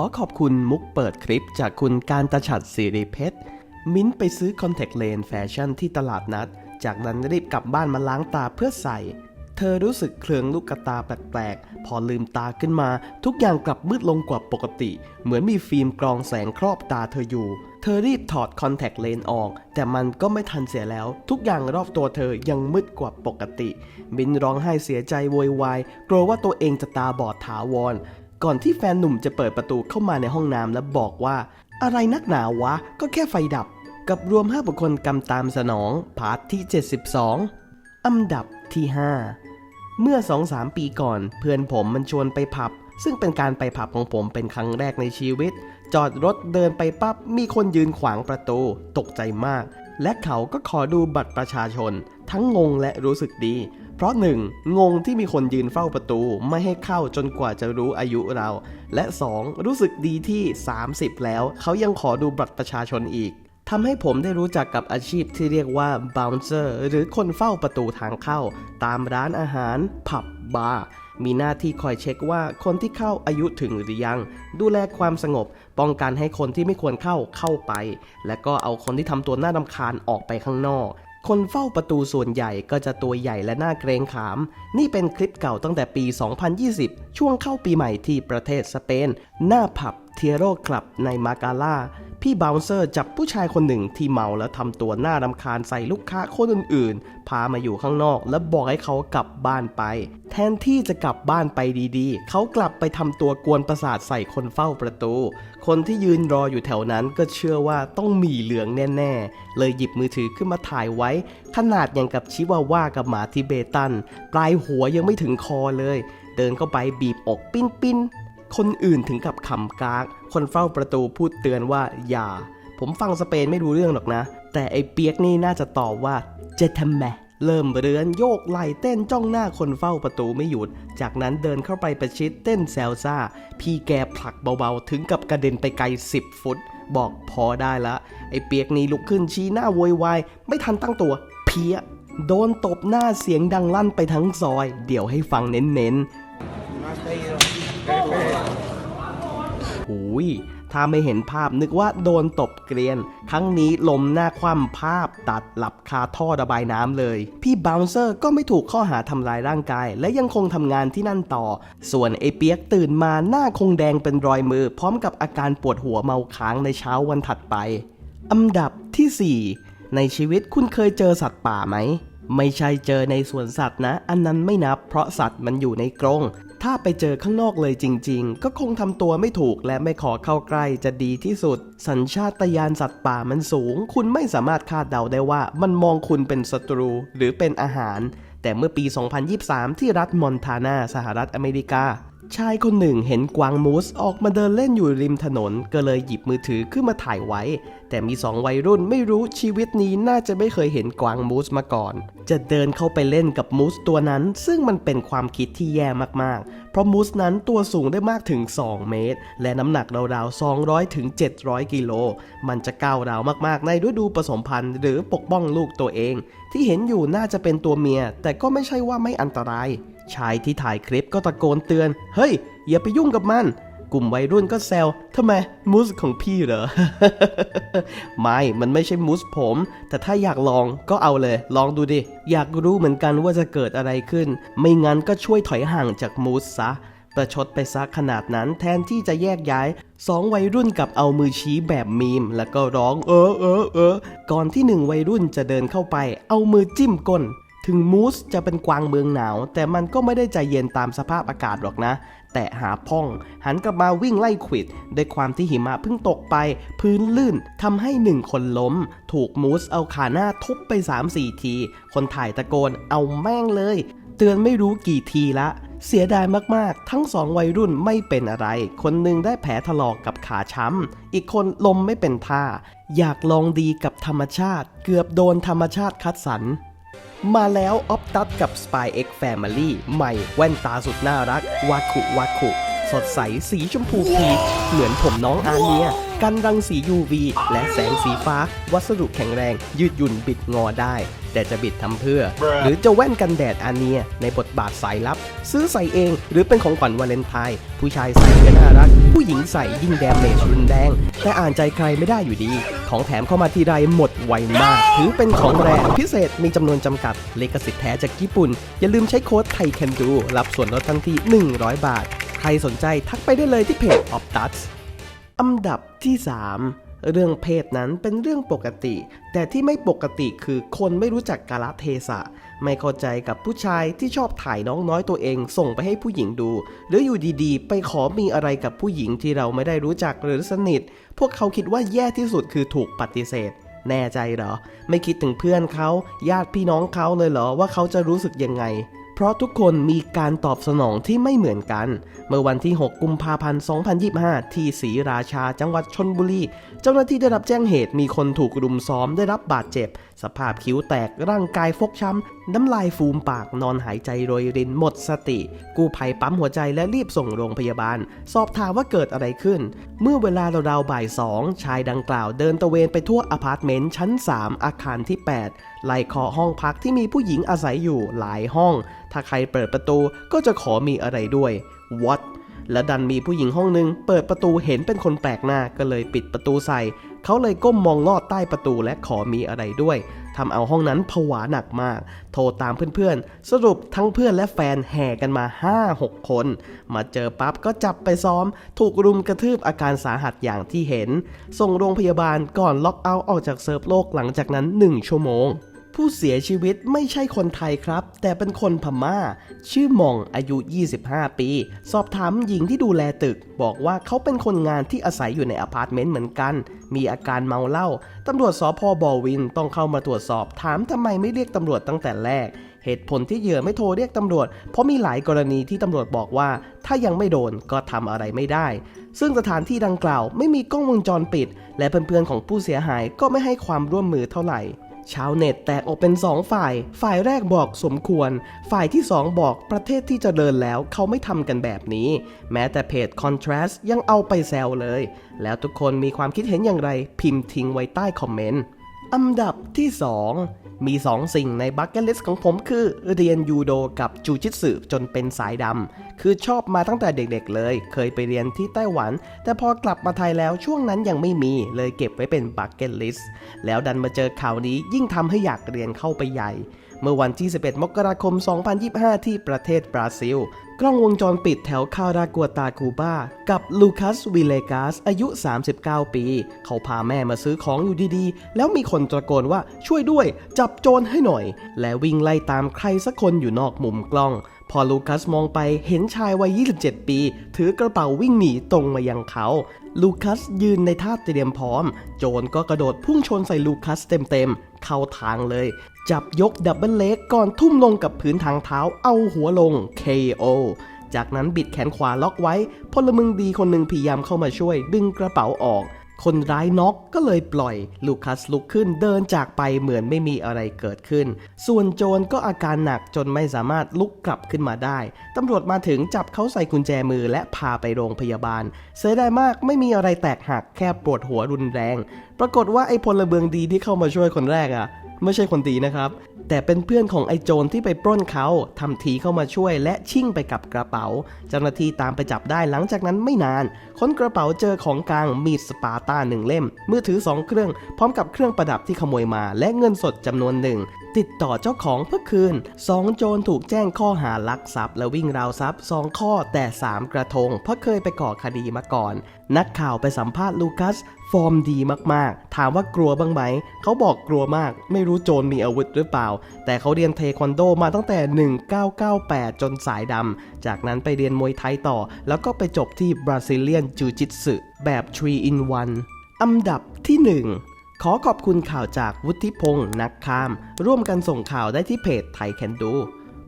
อขอบคุณมุกเปิดคลิปจากคุณการตะฉัดสิริเพชร มิ้นไปซื้อคอนแทคเลนส์แฟชั่นที่ตลาดนัด จากนั้นรีบกลับบ้านมาล้างตาเพื่อใส่ เธอรู้สึกเคลืองลูกกตาแปลกๆ พอลืมตาขึ้นมา ทุกอย่างกลับมืดลงกว่าปกติ เหมือนมีฟิล์มกรองแสงครอบตาเธออยู่ เธอรีบถอดคอนแทคเลนส์ออก แต่มันก็ไม่ทันเสียแล้ว ทุกอย่างรอบตัวเธอยังมืดกว่าปกติ มินร้องไห้เสียใจโวยวายกลัวว่าตัวเองจะตาบอดถาวร ก่อนที่แฟนหนุ่มจะเปิดประตูเข้ามาในห้องน้ำและบอกว่า อะไรนักหนาวะ ก็แค่ไฟดับ กับรวม 5 บุคคลกำตามสนอง พาร์ทที่ 72 อันดับที่ 5 เมื่อ 2-3 ปีก่อน เพื่อนผมมันชวนไปผับ ซึ่งเป็นการไปผับของผมเป็นครั้งแรกในชีวิต จอดรถเดินไปปั๊บ มีคนยืนขวางประตู ตกใจมาก และเขาก็ขอดูบัตรประชาชน ทั้งงงและรู้สึกดี เพราะ 1. งงที่มีคนยืนเฝ้าประตูไม่ให้เข้าจนกว่าจะรู้อายุเรา และ 2. รู้สึกดีที่ 30 แล้ว เขายังขอดูบัตรประชาชนอีกทำให้ผมได้รู้จักกับอาชีพที่เรียกว่า bouncer หรือคนเฝ้าประตูทางเข้า ตามร้านอาหาร ผับ บาร์ มีหน้าที่คอยเช็คว่าคนที่เข้าอายุถึงหรือยัง ดูแลความสงบ ป้องกันให้คนที่ไม่ควรเข้าเข้าไป และก็เอาคนที่ทำตัวน่ารำคาญออกไปข้างนอก คนเฝ้าประตูส่วนใหญ่ก็จะตัวใหญ่และน่าเกรงขาม นี่เป็นคลิปเก่าตั้งแต่ปี 2020 ช่วงเข้าปีใหม่ที่ประเทศสเปน หน้าผับ เทียโรคลับในมากาลาพี่บาวเซอร์จับผู้ชายคนหนึ่งที่เมาแล้วทำตัวน่ารำคาญใส่ลูกค้าคนอื่นๆ พามาอยู่ข้างนอก และบอกให้เขากลับบ้านไป แทนที่จะกลับบ้านไปดีๆ เขากลับไปทำตัวกวนประสาทใส่คนเฝ้าประตู คนที่ยืนรออยู่แถวนั้นก็เชื่อว่าต้องมีเหลืองแน่ๆ เลยหยิบมือถือขึ้นมาถ่ายไว้ ขนาดอย่างกับชิวาว่ากับหมาทิเบตัน ปลายหัวยังไม่ถึงคอเลย เดินเข้าไปบีบอกปิ้นปิ้นๆ คนอื่นถึงกับขำกาก คนเฝ้าประตูพูดเตือนว่าอย่า ผมฟังสเปนไม่รู้เรื่องหรอกนะ แต่ไอ้เปียกนี่น่าจะตอบว่าเจทำแมเริ่มเรือนโยกไหลเต้นจ้องหน้าคนเฝ้าประตูไม่หยุด จากนั้นเดินเข้าไปประชิดเต้นแซลซ่า พี่แกผลักเบาๆ ถึงกับกระเด็นไปไกล 10 ฟุต บอกพอได้ละ ไอ้เปียกนี่ลุกขึ้นชี้หน้าโวยวายไม่ทันตั้งตัว เพี้ย โดนตบหน้าเสียงดังลั่นไปทั้งซอย เดี๋ยวให้ฟังเน้นๆ หูยถ้าไม่เห็นภาพนึกว่าโดนตบเกรียน ครั้งนี้ลมหน้าคว่ำภาพตัดหลับคาท่อระบายน้ำเลย พี่บาวเซอร์ก็ไม่ถูกข้อหาทำลายร่างกาย และยังคงทำงานที่นั่นต่อ ส่วนไอเปียกตื่นมาหน้าคงแดงเป็นรอยมือ พร้อมกับอาการปวดหัวเมาค้างในเช้าวันถัดไป อันดับที่ 4 ในชีวิตคุณเคยเจอสัตว์ป่าไหมไม่ใช่เจอในสวนสัตว์นะ อันนั้นไม่นับเพราะสัตว์มันอยู่ในกรง ถ้าไปเจอข้างนอกเลยจริง ๆ ก็คงทำตัวไม่ถูกและไม่ขอเข้าใกล้จะดีที่สุด สัญชาตญาณสัตว์ป่ามันสูง คุณไม่สามารถคาดเดาได้ว่ามันมองคุณเป็นศัตรูหรือเป็นอาหาร แต่เมื่อปี 2023 ที่รัฐมอนทานาสหรัฐอเมริกา ชายคนหนึ่งเห็นกวางมูสออกมาเดินเล่นอยู่ริมถนน ก็เลยหยิบมือถือขึ้นมาถ่ายไว้ แต่มีสองวัยรุ่นไม่รู้ชีวิตนี้น่าจะไม่เคยเห็นกวางมูสมาก่อน จะเดินเข้าไปเล่นกับมูสตัวนั้น ซึ่งมันเป็นความคิดที่แย่มากๆ เพราะมูสนั้นตัวสูงได้มากถึง 2 เมตร และน้ำหนักราวๆ 200ถึง700 กิโล มันจะก้าวราวมากๆ ในฤดูผสมพันธุ์ หรือปกป้องลูกตัวเอง ที่เห็นอยู่น่าจะเป็นตัวเมีย แต่ก็ไม่ใช่ว่าไม่อันตราย ชายที่ถ่ายคลิปก็ตะโกนเตือน เฮ้ย อย่าไปยุ่งกับมัน กลุ่มวัยรุ่นก็แซวทำไมมูสของพี่เหรอ ไม่ มันไม่ใช่มูสผม แต่ถ้าอยากลองก็เอาเลย ลองดูดิ อยากรู้เหมือนกันว่าจะเกิดอะไรขึ้น ไม่งั้นก็ช่วยถอยห่างจากมูสซะประชดไปซักขนาดนั้นแทนที่จะแยกย้ายสองวัยรุ่นกับเอามือชี้แบบมีม แล้วก็ร้องเออเออเออก่อนที่หนึ่งวัยรุ่นจะเดินเข้าไป เอามือจิ้มก้น ถึงมูสจะเป็นกวางเมืองหนาว แต่มันก็ไม่ได้ใจเย็นตามสภาพอากาศหรอกนะ แต่หาพ่อง หันกลับมาวิ่งไล่ขวิดด้วยความที่หิมะเพิ่งตกไป พื้นลื่นทำให้หนึ่งคนล้ม ถูกมูสเอาขาหน้าทุบไป 3-4 ที คนถ่ายตะโกนเอาแม่งเลย เตือนไม่รู้กี่ทีละเสียดายมากๆ ทั้งสองวัยรุ่นไม่เป็นอะไร คนหนึ่งได้แผลถลอกกับขาช้ำ อีกคนลมไม่เป็นท่า อยากลองดีกับธรรมชาติ เกือบโดนธรรมชาติคัดสรร มาแล้วออฟตัดกับ Spy X Family ใหม่แว่นตาสุดน่ารัก วาคุวาคุ สดใสสีชมพูพีชเหมือนผมน้องอาเนีย กันรังสี UV และแสงสีฟ้า วัสดุแข็งแรง ยืดหยุ่นบิดงอได้ แต่จะบิดทำเพื่อ หรือจะแว่นกันแดดอาเนีย ในบทบาทสายลับ ซื้อใส่เองหรือเป็นของขวัญวาเลนไทน์ผู้ชายใส่ก็น่ารัก ผู้หญิงใส่ยิ่งแดมเมจรุนแรงแต่อ่านใจใครไม่ได้อยู่ดี ของแถมเข้ามาทีไรหมดไวมาก ถือเป็นของแรงพิเศษมีจำนวนจำกัดลิขสิทธิ์แท้จากญี่ปุ่น อย่าลืมใช้โค้ดไทย can do รับส่วนลดทันที 100 บาท ใครสนใจทักไปได้เลยที่เพจ Optus อันดับที่ 3 เรื่องเพศนั้นเป็นเรื่องปกติ แต่ที่ไม่ปกติคือคนไม่รู้จักกาลเทศะ ไม่เข้าใจกับผู้ชายที่ชอบถ่ายน้องน้อยตัวเอง ส่งไปให้ผู้หญิงดู หรืออยู่ดีๆ ไปขอมีอะไรกับผู้หญิงที่เราไม่ได้รู้จักหรือสนิท พวกเขาคิดว่าแย่ที่สุดคือถูกปฏิเสธแน่ใจเหรอ ไม่คิดถึงเพื่อนเขา ญาติพี่น้องเขาเลยเหรอว่าเขาจะรู้สึกยังไง เพราะทุกคนมีการตอบสนองที่ไม่เหมือนกัน เมื่อวันที่ 6 กุมภาพันธ์ 2025 ที่ศรีราชาจังหวัดชนบุรี เจ้าหน้าที่ได้รับแจ้งเหตุมีคนถูกรุมซ้อมได้รับบาดเจ็บ สภาพคิ้วแตกร่างกายฟกช้ำ น้ำลายฟูมปากนอนหายใจโรยรินหมดสติ กู้ภัยปั๊มหัวใจและรีบส่งโรงพยาบาล สอบถามว่าเกิดอะไรขึ้น เมื่อเวลาราวๆบ่ายสองชายดังกล่าวเดินตะเวนไปทั่วอพาร์ตเมนต์ชั้น 3 อาคารที่ 8ไล่เคาะห้องพักที่มีผู้หญิงอาศัยอยู่หลายห้องถ้าใครเปิดประตูก็จะขอมีอะไรด้วย what และดันมีผู้หญิงห้องหนึ่งเปิดประตูเห็นเป็นคนแปลกหน้าก็เลยปิดประตูใส่ เขาเลยก้มมองลอดใต้ประตูและขอมีอะไรด้วยทำเอาห้องนั้นผวาหนักมาก โทรตามเพื่อนๆ สรุปทั้งเพื่อนและแฟนแห่กันมา 5-6 คน มาเจอปั๊บก็จับไปซ้อม ถูกรุมกระทืบอาการสาหัสอย่างที่เห็น ส่งโรงพยาบาลก่อนล็อกเอาท์ออกจากเซิร์ฟโลกหลังจากนั้น 1 ชั่วโมง ผู้เสียชีวิตไม่ใช่คนไทยครับ แต่เป็นคนพม่า ชื่อมองอายุ 25 ปี สอบถามหญิงที่ดูแลตึก บอกว่าเขาเป็นคนงานที่อาศัยอยู่ในอพาร์ตเมนต์เหมือนกัน มีอาการเมาเหล้าตำรวจสพบอวินต้องเข้ามาตรวจสอบ ถามทำไมไม่เรียกตำรวจตั้งแต่แรกเหตุผลที่เหยื่อไม่โทรเรียกตำรวจ เพราะมีหลายกรณีที่ตำรวจบอกว่า ถ้ายังไม่โดนก็ทำอะไรไม่ได้ ซึ่งสถานที่ดังกล่าวไม่มีกล้องวงจรปิด และเพื่อนๆของผู้เสียหายก็ไม่ให้ความร่วมมือเท่าไหร่ ชาวเน็ตแตกออกเป็น 2 ฝ่าย ฝ่ายแรกบอกสมควร ฝ่ายที่ 2 บอกประเทศที่จเจริญแล้วเขาไม่ทำกันแบบนี้ แม้แต่เพจ Contrast ยังเอาไปแซวเลย แล้วทุกคนมีความคิดเห็นอย่างไร พิมพ์ทิ้งไว้ใต้คอมเมนต์อันดับที่ 2 มี 2 สิ่งในบัคเก็ตลิสต์ของผมคือเรียนยูโดกับจูจิตสึจนเป็นสายดำ คือชอบมาตั้งแต่เด็กๆเลย เคยไปเรียนที่ไต้หวัน แต่พอกลับมาไทยแล้วช่วงนั้นยังไม่มี เลยเก็บไว้เป็นบัคเก็ตลิสต์ แล้วดันมาเจอข่าวนี้ยิ่งทำให้อยากเรียนเข้าไปใหญ่ เมื่อวันที่ 11 มกราคม 2025 ที่ประเทศบราซิล กล้องวงจรปิดแถวคารากัวตาคูบา กับลูคัสวิเลกาสอายุ 39 ปี เขาพาแม่มาซื้อของอยู่ดีๆ แล้วมีคนตะโกนว่าช่วยด้วย จับโจรให้หน่อย และวิ่งไล่ตามใครสักคนอยู่นอกมุมกล้อง พอลูคัสมองไปเห็นชายวัย 27 ปี ถือกระเป๋าวิ่งหนีตรงมายังเขา ลูคัสยืนในท่าเตรียมพร้อม โจรก็กระโดดพุ่งชนใส่ลูคัสเต็มๆ เข้าทางเลย จับยกดับเบิลเล็กก่อนทุ่มลงกับพื้นทางเท้าเอาหัวลง KO จากนั้นบิดแขนขวาล็อกไว้ พลเมืองดีคนหนึ่งพยายามเข้ามาช่วยดึงกระเป๋าออก คนร้ายน็อกก็เลยปล่อย ลูคัสลุกขึ้นเดินจากไปเหมือนไม่มีอะไรเกิดขึ้น ส่วนโจรก็อาการหนักจนไม่สามารถลุกกลับขึ้นมาได้ตำรวจมาถึงจับเขาใส่กุญแจมือและพาไปโรงพยาบาล เสียดายมากไม่มีอะไรแตกหักแค่ปวดหัวรุนแรง ปรากฏว่าไอ้พลเมืองดีที่เข้ามาช่วยคนแรกอะไม่ใช่คนดีนะครับ แต่เป็นเพื่อนของไอ้โจรที่ไปปล้นเขาทำทีเข้ามาช่วยและชิ่งไปกับกระเป๋า เจ้าหน้าที่ตามไปจับได้หลังจากนั้นไม่นาน ค้นกระเป๋าเจอของกลางมีดสปาร์ตาหนึ่งเล่ม มือถือ 2 เครื่อง พร้อมกับเครื่องประดับที่ขโมยมา และเงินสดจำนวนหนึ่ง ติดต่อเจ้าของเพื่อคืน 2 โจรถูกแจ้งข้อหาลักทรัพย์ และวิ่งราวทรัพย์ 2 ข้อแต่ 3 กระทง เพราะเคยไปก่อคดีมาก่อน นักข่าวไปสัมภาษณ์ลูคัส ฟอร์มดีมากๆ ถามว่ากลัวบ้างไหม เขาบอกกลัวมาก ไม่รู้โจรมีอาวุธหรือเปล่า แต่เขาเรียนเทควันโดมาตั้งแต่ 1998 จนสายดำ จากนั้นไปเรียนมวยไทยต่อ แล้วก็ไปจบที่บราซิเลียนจูจิตสึแบบ 3 in 1อันดับที่ 1 ขอขอบคุณข่าวจากวุฒิพงศ์นักคาม ร่วมกันส่งข่าวได้ที่เพจไทยแคนดู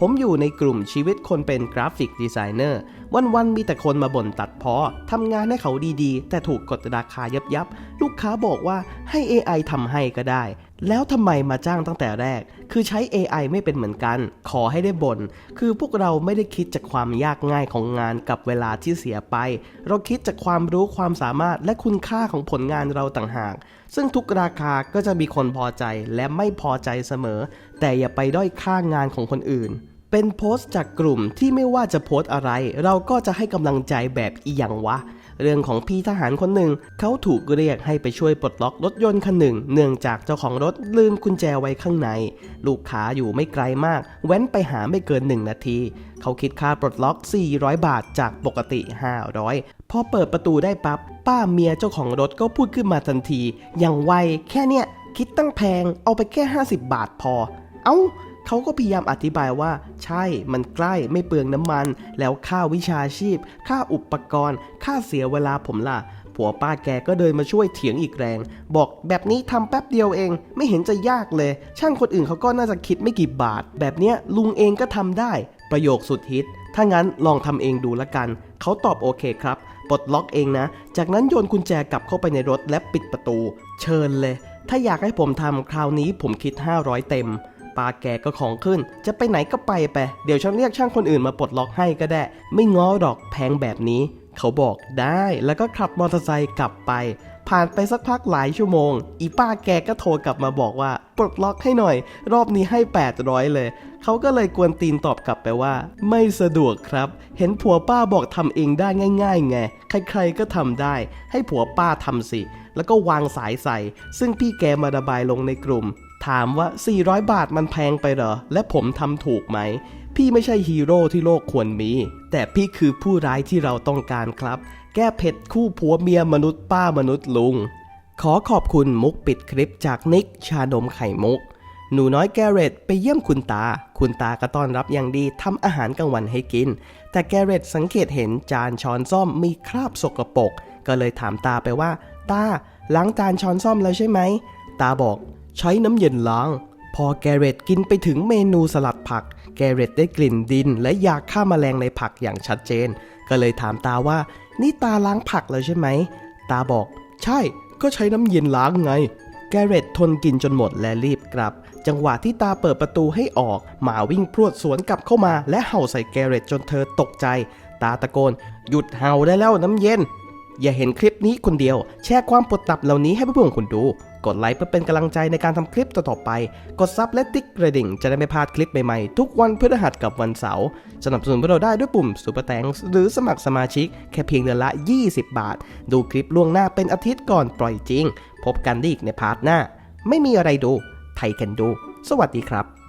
ผมอยู่ในกลุ่มชีวิตคนเป็นกราฟิกดีไซเนอร์ วันๆมีแต่คนมาบ่นตัดพอทำงานให้เขาดีๆ แต่ถูกกดราคายับยับๆลูกค้าบอกว่าให้ AI ทำให้ก็ได้ แล้วทำไมมาจ้างตั้งแต่แรก คือใช้ AI ไม่เป็นเหมือนกัน ขอให้ได้บน่น คือพวกเราไม่ได้คิดจากความยากง่ายของงานกับเวลาที่เสียไป เราคิดจากความรู้ความสามารถและคุณค่าของผลงานเราต่างหาก ซึ่งทุกราคาก็จะมีคนพอใจและไม่พอใจเสมอ แต่อย่าไปด้อยค่างานของคนอื่นเป็นโพสต์จากกลุ่มที่ไม่ว่าจะโพสต์อะไร เราก็จะให้กำลังใจแบบอีหยังวะ เรื่องของพี่ทหารคนหนึ่ง เขาถูกเรียกให้ไปช่วยปลดล็อกรถยนต์คันหนึ่ง เนื่องจากเจ้าของรถลืมกุญแจไว้ข้างใน ลูกค้าอยู่ไม่ไกลมาก แว้นไปหาไม่เกิน 1 นาที เขาคิดค่าปลดล็อก 400 บาทจากปกติ 500 พอเปิดประตูได้ปับ๊บป้าเมียเจ้าของรถก็พูดขึ้นมาทันที อย่างไวแค่เนี้ยคิดตั้งแพงเอาไปแค่ 50 บาทพอ เอ้า เขาก็พยายามอธิบายว่า ใช่มันใกล้ไม่เปลืองน้ำมัน แล้วค่าวิชาชีพ ค่าอุปกรณ์ ค่าเสียเวลาผมล่ะผัวป้าแกก็เดินมาช่วยเถียงอีกแรง บอกแบบนี้ทำแป๊บเดียวเอง ไม่เห็นจะยากเลย ช่างคนอื่นเขาก็น่าจะคิดไม่กี่บาท แบบเนี้ยลุงเองก็ทำได้ ประโยคสุดฮิต ถ้างั้นลองทำเองดูละกัน เขาตอบโอเคครับ ปลดล็อกเองนะ จากนั้นโยนกุญแจกลับเข้าไปในรถและปิดประตู เชิญเลย ถ้าอยากให้ผมทำคราวนี้ผมคิด 500 เต็ม ป้าแกก็ของขึ้น จะไปไหนก็ไปไป เดี๋ยวฉันเรียกช่างคนอื่นมาปลดล็อกให้ก็ได้ ไม่ง้อหรอกแพงแบบนี้ เขาบอกได้แล้วก็ขับมอเตอร์ไซค์กลับไป ผ่านไปสักพักหลายชั่วโมง อีป้าแกก็โทรกลับมาบอกว่า ปลดล็อกให้หน่อย รอบนี้ให้ 800 เลย เขาก็เลยกวนตีนตอบกลับไปว่า ไม่สะดวกครับ เห็นผัวป้าบอกทำเองได้ง่าย ๆ ไง ใครๆก็ทำได้ ให้ผัวป้าทำสิแล้วก็วางสายใส่ ซึ่งพี่แกมาระบายลงในกลุ่ม ถามว่า 400 บาทมันแพงไปเหรอ และผมทำถูกไหม พี่ไม่ใช่ฮีโร่ที่โลกควรมี แต่พี่คือผู้ร้ายที่เราต้องการครับ แก้เผ็ดคู่ผัวเมียมนุษย์ป้ามนุษย์ลุง ขอขอบคุณมุกปิดคลิปจากนิกชานมไข่มุก หนูน้อยแกเรตไปเยี่ยมคุณตา คุณตาก็ต้อนรับอย่างดีทำอาหารกลางวันให้กิน แต่แกเรตสังเกตเห็นจานช้อนซ่อมมีคราบสกปรกก็เลยถามตาไปว่า ตาล้างจานช้อนซ่อมแล้วใช่ไหมตาบอก ใช้น้ำเย็นล้าง พอแกเรตกินไปถึงเมนูสลัดผัก แกเรตได้กลิ่นดินและยาฆ่าแมลงในผักอย่างชัดเจน ก็เลยถามตาว่า นี่ตาล้างผักแล้วใช่ไหม ตาบอก ใช่ ก็ใช้น้ำเย็นล้างไง แกเรตทนกินจนหมดและรีบกลับ จังหวะที่ตาเปิดประตูให้ออก หมาวิ่งพรวดสวนกลับเข้ามา และเห่าใส่แกเรตจนเธอตกใจ ตาตะโกน หยุดเห่าได้แล้วน้ำเย็น อย่าเห็นคลิปนี้คนเดียว แชร์ความปวดตับเหล่านี้ให้เพื่อนๆคุณดู กดไลค์เพื่อเป็นกำลังใจในการทำคลิปต่อๆไป กดซับและติ๊กกระดิ่ง จะได้ไม่พลาดคลิปใหม่ๆ ทุกวันพฤหัสกับวันเสาร์สนับสนุนพวกเราได้ด้วยปุ่ม Super Thanks หรือสมัครสมาชิก แค่เพียงเดือนละ 20 บาท ดูคลิปล่วงหน้าเป็นอาทิตย์ก่อนปล่อยจริง พบกันได้อีกในพาร์ทหน้า ไม่มีอะไรดูไทยกันดู สวัสดีครับ